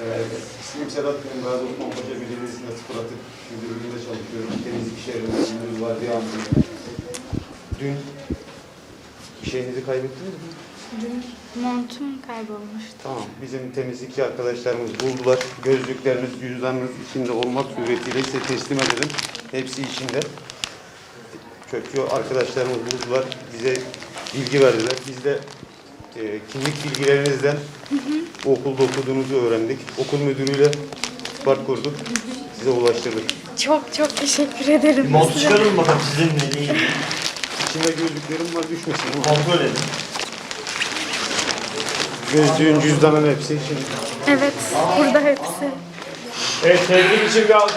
Ee, İsmim Sedat Kırım, Gazi Osman Paşa Belediyesi'nde sıfır atık müdürlüğünde çalışıyorum. Temizlik işlerinde gündüz var diye anlıyorum. Dün bir şeyinizi kaybettiniz mi? Montum kaybolmuştu. Tamam. Bizim temizlikçi arkadaşlarımız buldular. Gözlükleriniz, cüzdanınız içinde olmak suretiyle size teslim edelim. Hepsi içinde. Köprü arkadaşlarımız buldular. Bize bilgi verdiler. Biz de e, kimlik bilgilerinizden okulda okuduğunuzu öğrendik. Okul müdürüyle ihbar kurduk. Size ulaştırdık. Çok çok teşekkür ederim. Bir mont size. çıkarın bakalım sizin ne değil. İçinde gözlüklerim var düşmesin. Kontrol edin. Gözlüğün, cüzdanın hepsi içinde. Evet, burada hepsi. Evet tebrik için bir alkış.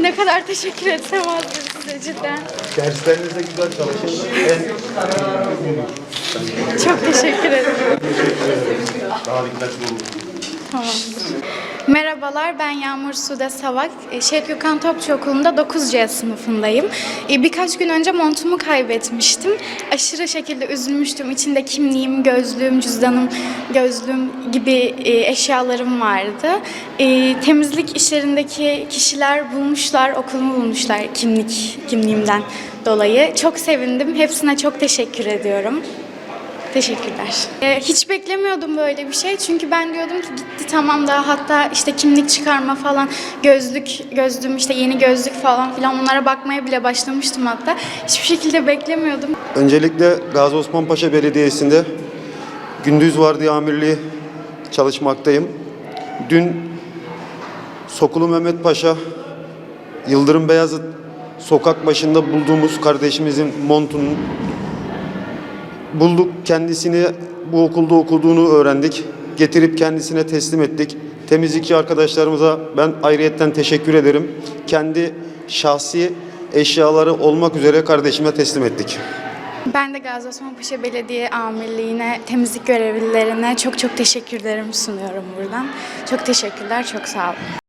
Ne kadar teşekkür etsem azdır size cidden. Derslerinizde güzel çalışın. En Çok teşekkür ederim. daha dikkatli olun. Merhabalar, ben Yağmur Sude Savak. E, Şehit Gökhan Topçu Okulu'nda 9C sınıfındayım. E, Birkaç gün önce montumu kaybetmiştim. Aşırı şekilde üzülmüştüm. İçinde kimliğim, gözlüğüm, cüzdanım, gözlüğüm gibi e, eşyalarım vardı. Temizlik işlerindeki kişiler bulmuşlar, okulumu bulmuşlar kimlik kimliğimden dolayı. Çok sevindim. Hepsine çok teşekkür ediyorum. Teşekkürler. Ee, hiç beklemiyordum böyle bir şey. Çünkü ben diyordum ki gitti tamam da hatta işte kimlik çıkarma falan, gözlük, gözlüğüm işte yeni gözlük falan filan onlara bakmaya bile başlamıştım hatta. Hiçbir şekilde beklemiyordum. Öncelikle Gazi Osman Paşa Belediyesi'nde gündüz vardiya amirliği çalışmaktayım. Dün Sokulu Mehmet Paşa, Yıldırım Beyazıt sokak başında bulduğumuz kardeşimizin montunun bulduk. Kendisini bu okulda okuduğunu öğrendik. Getirip kendisine teslim ettik. Temizlikçi arkadaşlarımıza ben ayrıyetten teşekkür ederim. Kendi şahsi eşyaları olmak üzere kardeşime teslim ettik. Ben de Gazi Osman Belediye Amirliği'ne, temizlik görevlilerine çok çok teşekkürlerimi sunuyorum buradan. Çok teşekkürler, çok sağ olun.